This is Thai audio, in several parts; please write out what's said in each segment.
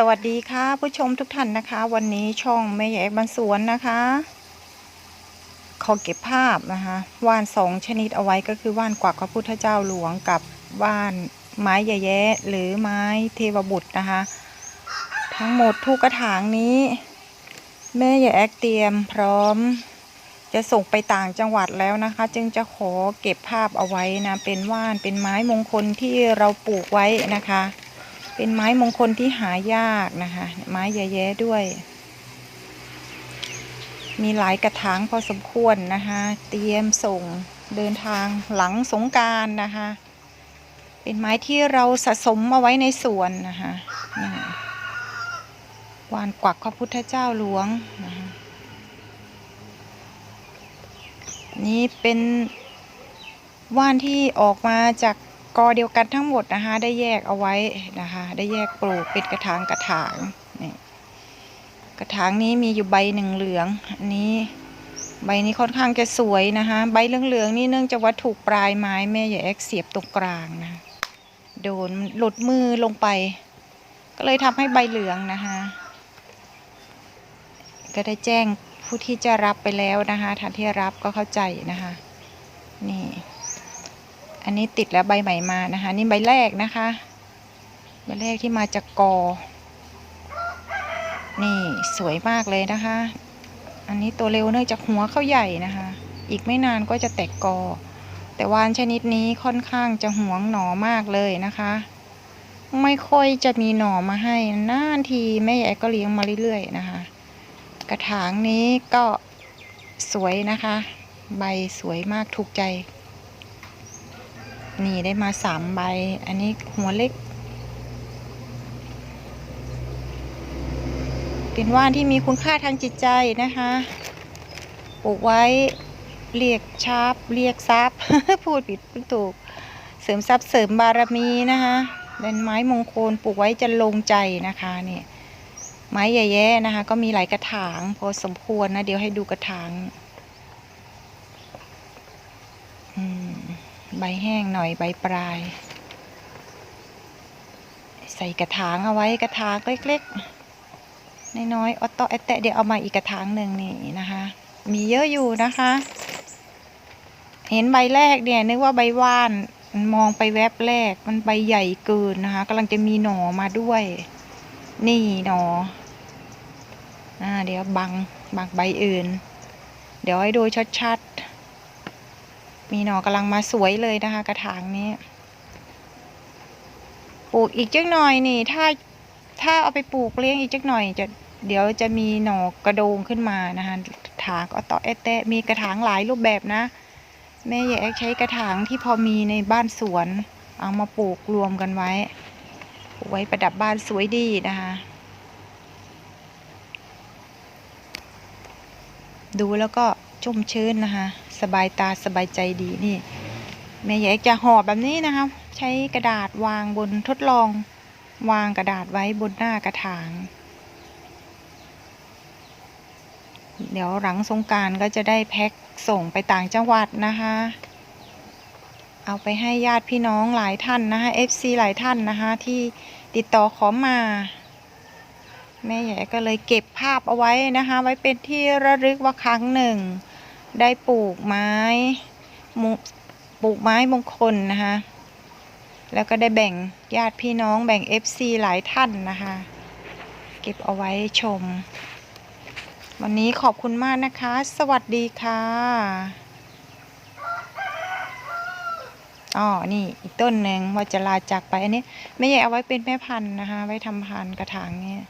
สวัสดีค่ะ ผู้ชมทุกท่านนะคะ วันนี้ช่องแม่ใหญ่บันสวนนะคะ ขอเก็บภาพนะคะว่านสองชนิดเอาไว้ก็คือว่านกวักพระพุทธเจ้าหลวงกับว่านไม้ใหญ่แย้หรือไม้เทวบุตรนะคะ ทั้งหมดทุกกระถางนี้ แม่ใหญ่แอกเตรียมพร้อม จะส่งไปต่างจังหวัดแล้วนะคะ จึงจะขอเก็บภาพเอาไว้นะเป็นว่านเป็นไม้มงคลที่เราปลูกไว้นะคะ เป็นไม้มงคลที่หายากนะคะ ไม้แย่ๆด้วย มีหลายกระถางพอสมควรนะคะ เตรียมส่งเดินทางหลังสงการนะคะ เป็นไม้ที่เราสะสมเอาไว้ในสวนนะคะนี่วานกวักพระพุทธเจ้าหลวงนะคะนี่เป็นว่านที่ออกมาจาก กอเดียวกันทั้งหมดนะคะ ได้แยกเอาไว้นะคะ ได้แยกปลูกเป็นกระถางกระถางนี่กระถางนี้มีอยู่ใบหนึ่งเหลืองอันนี้ใบนี้ค่อนข้างจะสวยนะคะ ใบเหลืองๆนี่เนื่องจากว่าถูกปลายไม้แม่ใหญ่แอกเสียบตรงกลางนะ โดนมันหลุดมือลงไป ก็เลยทำให้ใบเหลืองนะคะก็ได้แจ้งผู้ที่จะรับไปแล้วนะคะท่านที่รับก็เข้าใจนะคะ นี่ อันนี้ติดแล้วใบใหม่มานะคะ นี่ใบแรกนะคะ ใบแรกที่มาจากกอ นี่สวยมากเลยนะคะ อันนี้ตัวเร็วเนื่องจากหัวเขาใหญ่นะคะ อีกไม่นานก็จะแตกกอ แต่วานชนิดนี้ค่อนข้างจะห่วงหนอมากเลยนะคะ ไม่ค่อยจะมีหน่อมาให้นานทีแม่ใหญ่ก็เลี้ยงมาเรื่อยๆนะคะ กระถางนี้ก็สวยนะคะ ใบสวยมากถูกใจ นี่ได้มาสามใบ อันนี้หัวเล็กเป็นว่านที่มีคุณค่าทางจิตใจนะคะ ปลูกไว้เรียกชาบเรียกทรัพย์ พูดผิดพูดถูก เสริมทรัพย์เสริมบารมีนะคะเป็นไม้มงคลปลูกไว้จะลงใจนะคะนี่ไม้ใหญ่ๆนะคะ ก็มีหลายกระถางพอสมควรนะ เดี๋ยวให้ดูกระถาง อืม ใบแห้งหน่อยใบปลาย ใส่กระถางเอาไว้กระถางเล็กๆน้อยๆออตโตแอตแตะเดี๋ยวเอามาอีกกระถางหนึ่งนี่นะคะ มีเยอะอยู่นะคะ เห็นใบแรกเนี่ยนึกว่าใบว่านมองไปแวบแรกมันใบใหญ่เกินนะคะกำลังจะมีหน่อมาด้วย นี่หนออ่าเดี๋ยวบังบังใบอื่น เดี๋ยวให้ดูชัดๆ มีหน่อกำลังมาสวยเลยนะคะ กระถางนี้ปลูกอีกจักหน่อยนี่ ถ้าถ้าเอาไปปลูกเลี้ยงอีกจักหน่อยจะเดี๋ยวจะมีหน่อกระโดงขึ้นมานะคะถางก็ต่อแอะแตมีกระถางหลายรูปแบบนะแม่แยกใช้กระถางที่พอมีในบ้านสวน เอามาปลูกรวมกันไว้ปลูกไว้ประดับบ้านสวยดีนะคะดูแล้วก็ ชุ่มชื้นนะคะ สบายตาสบายใจดีนี่แม่อยากจะห่อแบบนี้นะคะ ใช้กระดาษวางบนทดลอง วางกระดาษไว้บนหน้ากระถาง เดี๋ยวหลังสงการก็จะได้แพ็คส่งไปต่างจังหวัดนะคะ เอาไปให้ญาติพี่น้องหลายท่านนะคะ FC หลายท่านนะคะ ที่ติดต่อขอมา แม่ใหญ่ก็เลยเก็บภาพเอาไว้นะคะ ไว้เป็นที่ระลึกว่าครั้งหนึ่ง ได้ปลูกไม้ปลูกไม้มงคลนะคะ แล้วก็ได้แบ่งญาติพี่น้องแบ่ง FC หลายท่านนะคะ เก็บเอาไว้ชม วันนี้ขอบคุณมากนะคะ สวัสดีค่ะอ๋อนี่อีกต้นหนึ่งว่าจะลาจากไปอันนี้ไม่ใหญ่เอาไว้เป็นแม่พันธุ์นะคะ ไว้ทำพันธุ์กระถางเนี่ย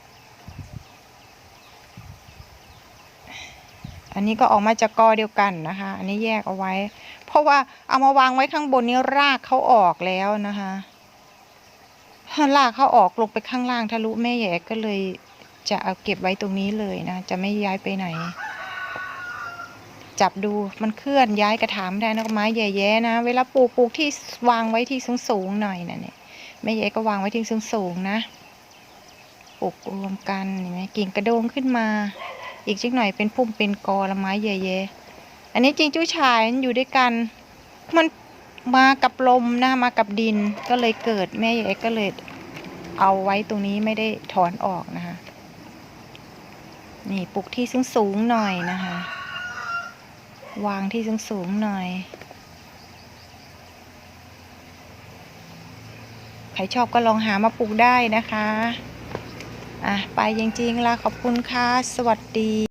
อันนี้ก็ออกมาจากกอเดียวกันนะคะ อันนี้แยกเอาไว้ เพราะว่าเอามาวางไว้ข้างบนนี้รากเขาออกแล้วนะคะถ้ารากเขาออกลงไปข้างล่างทะลุแม่ใหญ่ก็เลยจะเอาเก็บไว้ตรงนี้เลยนะ จะไม่ย้ายไปไหน จับดูมันเคลื่อนย้ายกระถางไม่ได้นะไม้ใหญ่ๆนะ เวลาปลูกปลูกที่วางไว้ที่สูงๆหน่อยนะเนี่ยแม่ใหญ่ก็วางไว้ที่สูงๆนะปลูกรวมกันเห็นไหมกิ่งกระโดงขึ้นมา อีกสักหน่อยเป็นพุ่มเป็นกอละไม้ใหญ่ๆอันนี้จริงจู้ชายมันอยู่ด้วยกัน มันมากับลมนะมากับดินก็เลยเกิดแม่ใหญ่ก็เลยเอาไว้ตรงนี้ไม่ได้ถอนออกนะคะ นี่ปลูกที่สูงสูงๆหน่อยนะคะ วางที่สูงสูงๆหน่อย ใครชอบก็ลองหามาปลูกได้นะคะ อะไปจริงๆละขอบคุณค่ะ สวัสดี